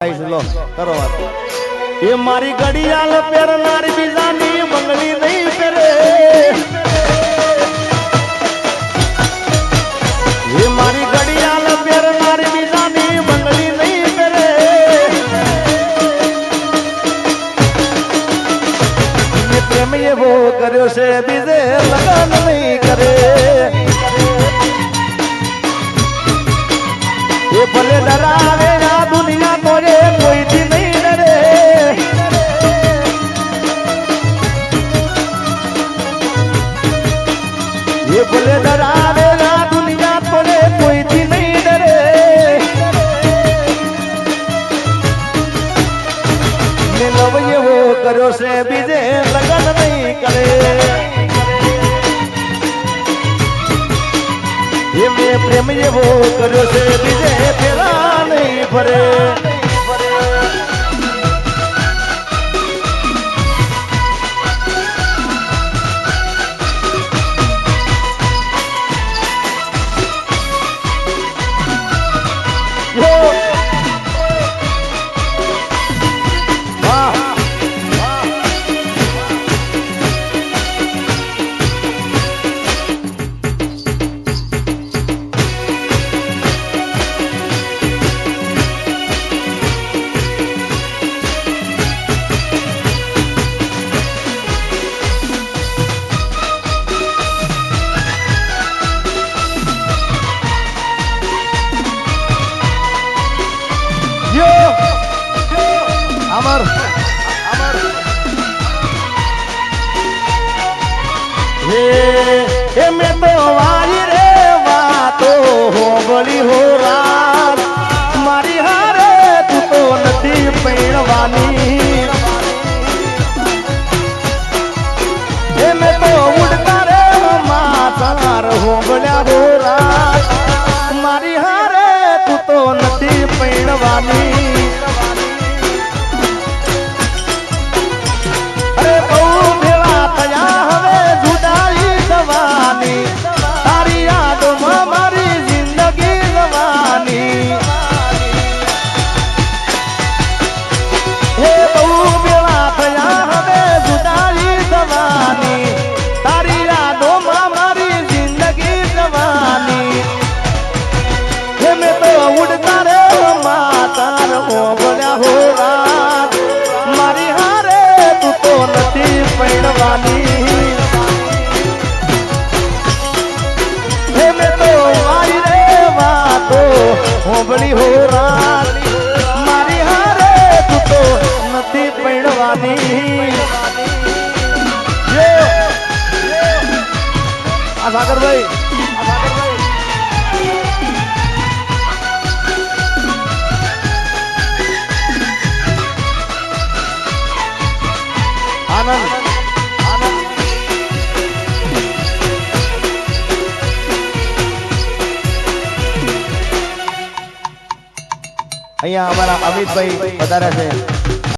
લો, કરો વાત. એ મારી ઘડિયાળ પહેરનાર બીજાની બંગડી નહીં પહેરે. એ મારી ઘડિયાળ પહેરનાર બીજાની બંગડી નહીં પહેરે. પ્રેમ એવો કર્યો છે, બીજે લગન નહીં કરે. એ ભલે ડરાવે ભલે ડરાવે ના, દુનિયા તો રે કોઈથી નહીં ડરે. ને લવ એવો કર્યો છે બીજે લગન નહીં કરે. એ મેં પ્રેમ એવો કર્યો છે બીજે ફેરા નહીં ફરે Whoa! અમર અમર હે એ મેં તો વારી રે વાતો હોબળી હો હોબળી હો રાત મારી હારે તું તો નથી પૈણવાની સાગરભાઈ. આનંદ. અહીંયા અમારા અમિતભાઈ વધારે છે.